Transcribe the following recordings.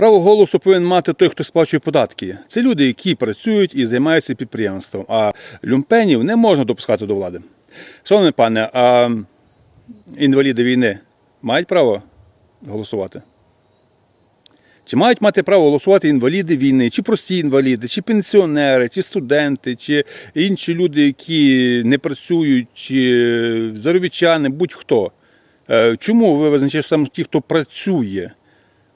Право голосу повинен мати той, хто сплачує податки. Це люди, які працюють і займаються підприємством. А люмпенів не можна допускати до влади. Шановний пане, а інваліди війни мають право голосувати? Чи мають мати право голосувати інваліди війни, чи прості інваліди, чи пенсіонери, чи студенти, чи інші люди, які не працюють, чи заробітчани, будь-хто? Е, Чому ви визначаєте, саме ті, хто працює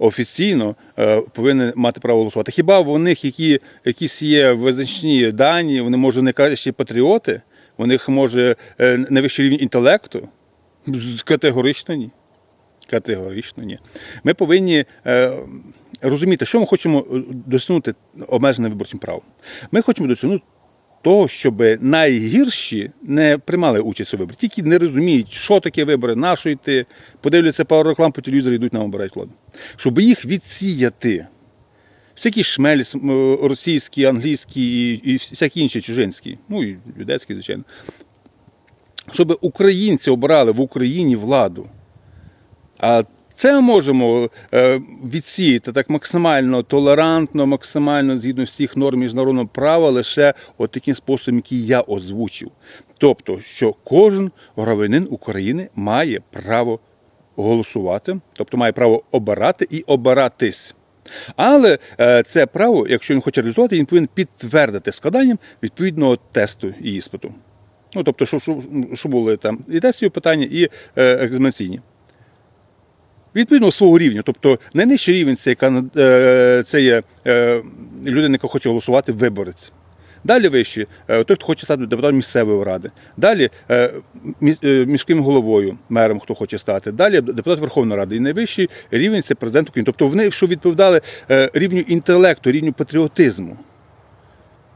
офіційно, е, повинні мати право голосувати? Хіба в них які, якісь є визначні дані, вони може не кращі патріоти, у них може е, не вищий рівень інтелекту? Категорично ні. Категорично ні. Ми повинні е, розуміти, що ми хочемо досягнути обмеженим виборчим правом. Ми хочемо досягнути того, щоб найгірші не приймали участь у виборах, тільки не розуміють, що таке вибори, на що йти, подивляться пару реклам по телевізору, йдуть нам обирають владу. Щоб їх відсіяти. Всякі шмелі см- е, російські, англійські і, і всякі інші чужинські, ну і юдейські, звичайно. Щоб українці обирали в Україні владу. А це ми можемо е, відсіяти так максимально толерантно, максимально згідно всіх норм міжнародного права, лише от таким способом, який я озвучив. Тобто, що кожен громадянин України має право голосувати, тобто має право обирати і обиратись. Але е, це право, якщо він хоче реалізувати, він повинен підтвердити складанням відповідного тесту і іспиту. Ну, тобто, що, що, що були там і тестові питання, і е, екзаменаційні. Відповідно свого рівня, тобто найнижчий рівень це, яка, е, це є е, людина, яка хоче голосувати, виборець. Далі вище, е, той, хто хоче стати депутатом місцевої ради. Далі міс- міським головою, мером, хто хоче стати. Далі депутат Верховної Ради. І найвищий рівень це президент України. Тобто вони, що відповідали рівню інтелекту, рівню патріотизму.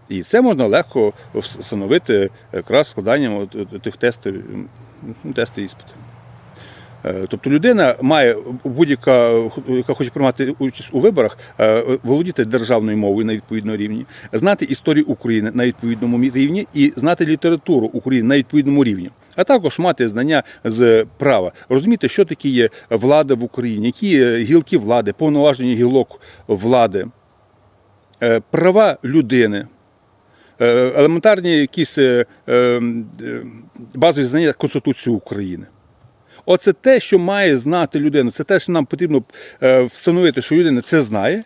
І це можна легко встановити якраз складанням тих тестів, тестів іспитів. Е, Тобто людина має будь-яка, яка хоче приймати участь у виборах, е, володіти державною мовою на відповідному рівні, знати історію України на відповідному рівні і знати літературу України на відповідному рівні. А також мати знання з права, розуміти, що таке є влада в Україні, які гілки влади, повноваження гілок влади, е, права людини, елементарні якісь е, е, е, базові знання Конституції України. Оце те, що має знати людина. Це те, що нам потрібно е, встановити, що людина це знає.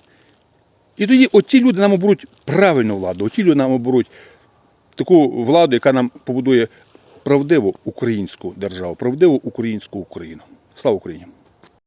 І тоді оті люди нам оберуть правильну владу, оті люди нам оберуть таку владу, яка нам побудує правдиву українську державу, правдиву українську Україну. Слава Україні!